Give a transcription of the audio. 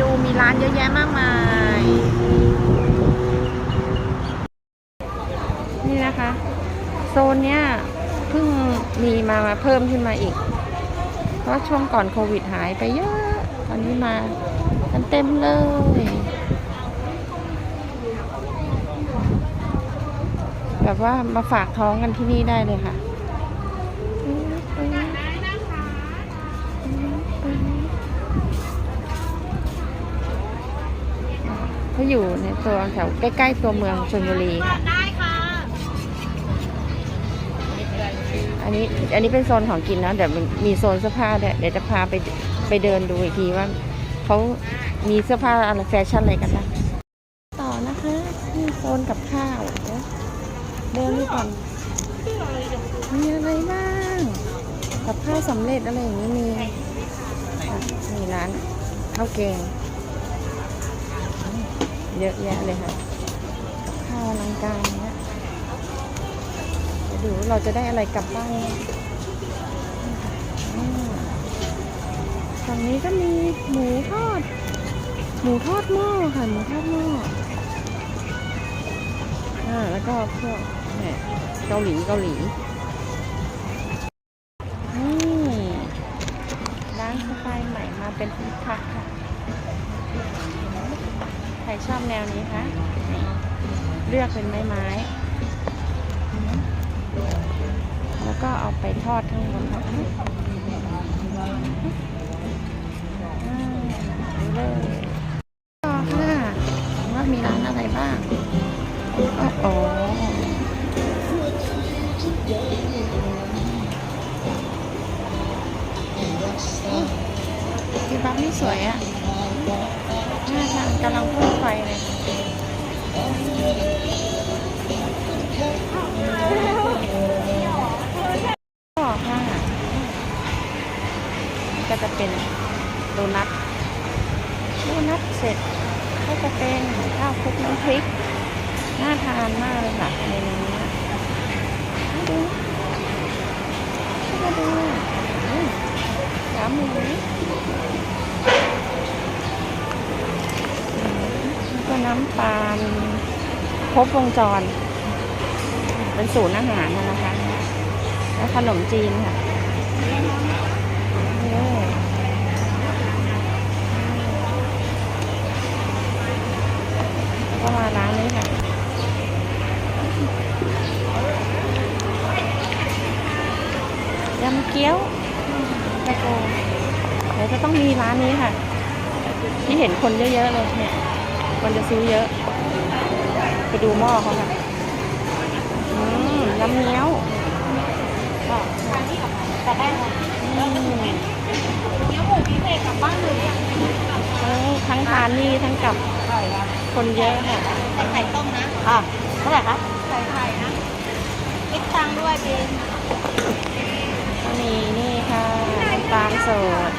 ดูมีร้านเยอะแยะมากมาย นี่นะคะ โซนเนี้ยเพิ่งมีมามาเพิ่มขึ้นมาอีก เพราะช่วงก่อนโควิดหายไปเยอะ ตอนนี้มากันเต็มเลยแบบว่ามาฝากท้องกันที่นี่ได้เลยค่ะ เขาอยู่ในตัวแถวใกล้ ๆ ตัวเมืองชลบุรีค่ะได้ค่ะอันนี้อันนี้เป็นโซนของกินนะเดี๋ยวมันมีโซนเสื้อผ้าด้วยเดี๋ยวจะพาไปไปเดินดูอีกทีว่าเขามีเสื้อผ้าอะไรแฟชั่นอะไรกันบ้างต่อนะคะนี่โซนกับข้าวเดี๋ยวเดินดูก่อนมีอะไรบ้างกับข้าวสำเร็จอะไรอย่างนี้มีอะมีร้านข้าวแกง เยอะแยะเลยค่ะข้าวอลังการเนี้ยเดี๋ยวดูเราจะได้อะไรกลับบ้านฝั่งนี้ก็มีหมูทอด หมูทอดหม้อค่ะหมูทอดหม้ออ่าแล้วก็พวกเนี่ยเกาหลีเกาหลีนี่ร้านสไตล์ใหม่มาเป็นฟู้ดทักค่ะ รชอบแนวนี้คะเลือกเป็นไม้ไม้ แล้วก็เอาไปทอดข้างบนค่ะอ่าดูเลยต่อค่ะว่ามีร้านอะไรบ้างโอ้โหพี่ปั๊บนี่สวยอะน่าทานกำลังพ่น ก็จะเป็นโดนัทโดนัทเสร็จก็จะเป็นข้าวคลุกน้ำพริก น่าทานมากเลยค่ะเมนูนี้มาดูมาดูขาหมูก็น้ำปลาครบวงจร เป็นศูนย์อาหารนะนะคะ แล้วขนมจีนค่ะ ก็มาร้านนี้ค่ะยำเกี๊ยวตะโกเดี๋ยวจะต้องมีร้านนี้ค่ะ ที่เห็นคนเยอะๆเลยเนี่ย คนจะซื้อเยอะ ไปดูหม้อเขาค่ะ อืมยำเงี้ยวก็ แต่ได้ค่ะ อืม เนื้อหมูพิเศษกลับบ้านเลยอะ ทานนี่ทั้งกับใช่ครับคนเยอะค่ะใส่ไข่ต้มนะอะเท่าไหร่คะใส่ไข่นะติ๊กตังด้วยเป็นมีนี่ค่ะตาลสด